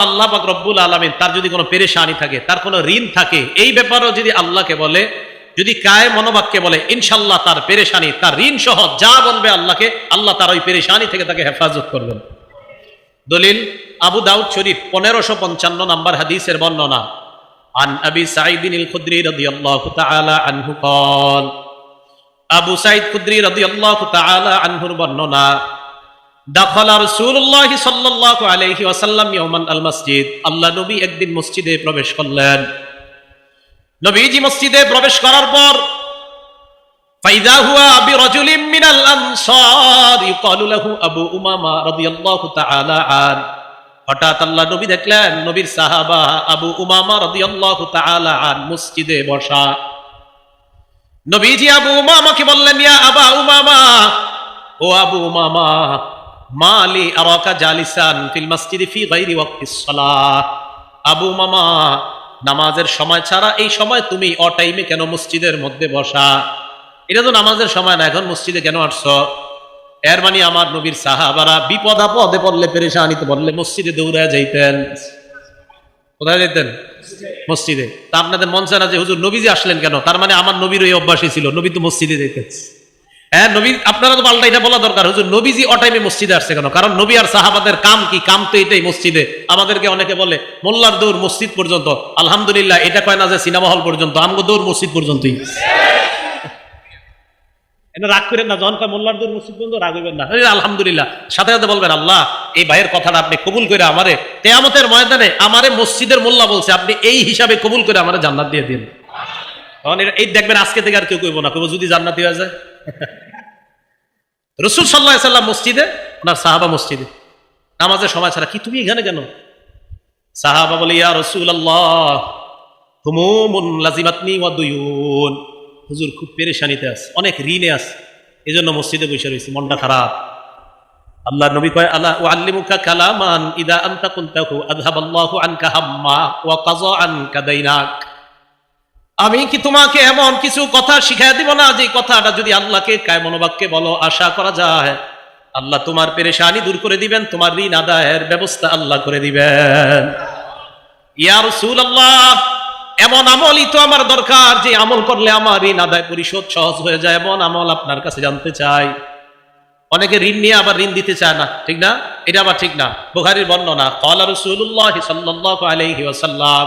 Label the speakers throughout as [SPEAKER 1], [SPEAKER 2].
[SPEAKER 1] আল্লাহ পাক রব্বুল আলমিন তার যদি কোনো পেরেশানি থাকে তার কোনো ঋণ থাকে এই ব্যাপারেও যদি আল্লাহকে বলে যদি কায় মনোবাক্যে বলে ইনশাল্লাহ তার পেরেশানি তার ঋণ সহ যা বলবে আল্লাহকে আল্লাহ তার ওই পেরেশানি থেকে তাকে হেফাজত করবেন দলিল আবু দাউদ শরীফ পনেরোশো পঞ্চান্ন নম্বর হাদিসের বর্ণনা عن أبي سعيد الخدري رضي الله تعالى عنه قال আবু সাইদ খুদ্রি রাদিয়াল্লাহু তাআলা আনহুর বর্ণনা আল মসজিদ। আল্লাহ নবী একদিন মসজিদে প্রবেশ করলেন। নবীজি মসজিদে প্রবেশ করার পর হুয়া আবু উমামা হঠাৎ আল্লাহ নবী দেখলেন, নবীর সাহাবা আবু উমামা আন মসজিদে বসা। নবীজি আবু উমামাকে বললেন আবা ও আবু উমামা মালি আরাকা জালিসান ফিল মসজিদি ফি গায়রি ওয়াক্তিস সালাহ আবু উমামা নামাজের সময় ছাড়া এই সময় তুমি অ টাইমে কেন মসজিদের মধ্যে বসা? এটা তো নামাজের সময় না, এখন মসজিদে কেন আসছো? এর মানে আমার নবীর সাহাবারা বিপদ আপদে পড়লে, পেরেশানিতে বললে মসজিদে দৌড়ায় যাইতেন। কোথায় যাইতেন? মসজিদে। তা আপনাদের মন চায় না যে হুজুর নবীজি আসলেন কেন? তার মানে আমার নবীর ওই অভ্যাসই ছিল, নবী তো মসজিদে যেতেন হ্যাঁ নবী, আপনারা তো পাল্টা এটা বলা দরকার। নবীজি মসজিদে আসছে কেন? কারণ নবী আর সাহাবাদের কাম কি? কাম তো এটাই, মসজিদে। আমাদেরকে অনেকে বলে, মোল্লার দৌড় মসজিদ পর্যন্ত। আলহামদুলিল্লাহ, এটা কয় না যে সিনেমা হল পর্যন্ত, আমগো দৌড় মসজিদ পর্যন্তই। রাগ করেন না, যখন কয় মোল্লার দৌড় মসজিদ পর্যন্ত, রাগ হইবেন না। আলহামদুলিল্লাহ, সাথে সাথে বলবেন, আল্লাহ, এই ভাইয়ের কথাটা আপনি কবুল করে আমারে তেয়ামতের ময়দানে আমারে মসজিদের মোল্লা বলছে, আপনি এই হিসাবে কবুল করে আমারে জান্নাত দিয়ে দিন। এই দেখবেন আজকে থেকে আর কেউ কইব না, কইব যদি জান্নাতি হয়ে যায়। রসুল সাল্লাহ সাল্লাম মসজিদে, ওনার সাহাবা মসজিদে। নামাজের সময় ছাড়া কি তুমি এখানে কেন? সাহাবা বলে, ইয়া রসুল আল্লাহ হুমুমুন লাজিমাতনি ওয়া দুয়ুন। হুজুর খুব পেরেশানিতে আছে, অনেক ঋণে আছে। এই জন্য মসজিদে বসে রয়েছে, মনটা খারাপ। আল্লাহ নবী কয় আল্লাহ ও আল্লিমুকা কালামান ইদা আনতা কুনতাহু আযহাবাল্লাহু আনকা হাম্মা ওয়া কাযা আনকা দাইনাক। আমি কি তোমাকে এমন কিছু কথা শিখাই দিব না যে কথাটা যদি আল্লাহকে কায় মনোবাক্যে বলো, আশা করা যায়? আল্লাহ তোমার পেরেশানি দূর করে দিবেন, তোমার ঋণ আদায়ের ব্যবস্থা আল্লাহ করে দিবেন। ইয়া আল্লাহ এমন আমলই তো আমার দরকার যে আমল করলে আমার ঋণ আদায় পরিশোধ সহজ হয়ে যায়, এমন আমল আপনার কাছে জানতে চাই। অনেকে ঋণ নিয়ে আবার ঋণ দিতে চায় না, ঠিক না? এটা আবার ঠিক না। বুখারীর বর্ণনা, ক্বালা রাসূলুল্লাহ সাল্লাল্লাহু আলাইহি ওয়াসাল্লাম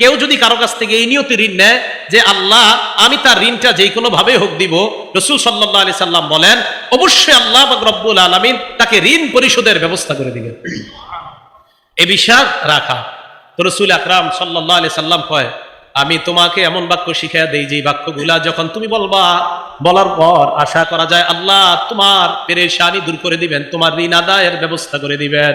[SPEAKER 1] কেউ যদি কারও কাছ থেকে এই নিয়তে ঋণ নেয় যে আল্লাহ, আমি তার ঋণটা যেই কোনো ভাবে হোক দিব, রসুল সাল্লাহ আলি সাল্লাম বলেন, অবশ্যই আল্লাহ বা রব্বুল আলমিন তাকে ঋণ পরিশোধের ব্যবস্থা করে দিবেন। এ বিশ্বাস রাখা। তো রসুল আকরাম সাল্লাহ আলি সাল্লাম কয়, আমি তোমাকে এমন বাক্য শিখাই দেই যে বাক্যগুলা যখন তুমি বলবা, বলার পর আশা করা যায় আল্লাহ তোমার পেরেশানি দূর করে দিবেন, তোমার ঋণ আদায়ের ব্যবস্থা করে দিবেন।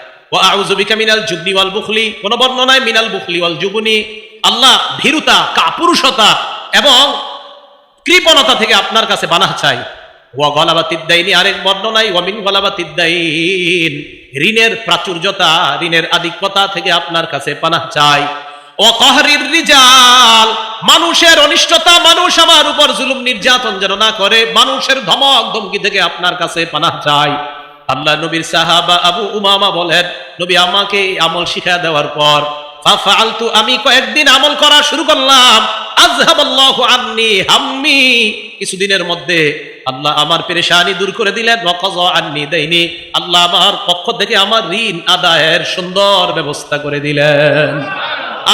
[SPEAKER 1] ও আউযু বিকা মিনাল জুবনি ওয়াল কোন বর্ণনায় মিনাল বুখলি ওয়াল জুবনি। আল্লাহ ভীরুতা, কাপুরুষতা এবং থেকে আপনার কাছে চাই। আরেক বর্ণনায় ঋণের প্রাচুর্যতা, ঋণের আধিক্যতা থেকে আপনার কাছে পানাহ চাই। রিজাল, মানুষের অনিষ্টতা, মানুষ আমার উপর জুলুম নির্যাতন যেন না করে, মানুষের ধমক ধমকি থেকে আপনার কাছে পানাহ চাই। আল্লাহ নবীর সাহাবা আবু উমামা বলেন, নবী, আমাকে আমল শিখা দেওয়ার পর ফালতু আমি কয়েকদিন আমল করা শুরু করলাম আজহাবাল্লাহু আন্নি হাম্মি। কিছুদিনের মধ্যে আল্লাহ আমার পেরেশানি দূর করে দিলেন আন্নি দেয়নি আল্লাহ আমার পক্ষ থেকে আমার ঋণ আদায়ের সুন্দর ব্যবস্থা করে দিলেন।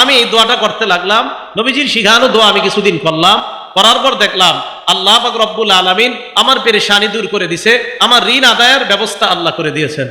[SPEAKER 1] আমি দোয়াটা করতে লাগলাম, নবীজির শিখানো দোয়া আমি কিছুদিন করলাম, করার পর দেখলাম আল্লাহ রব্বুল আলামিন আমার পেরেশানি দূর করে দিছে, আমার ঋণ আদায়ের ব্যবস্থা আল্লাহ করে দিয়েছেন।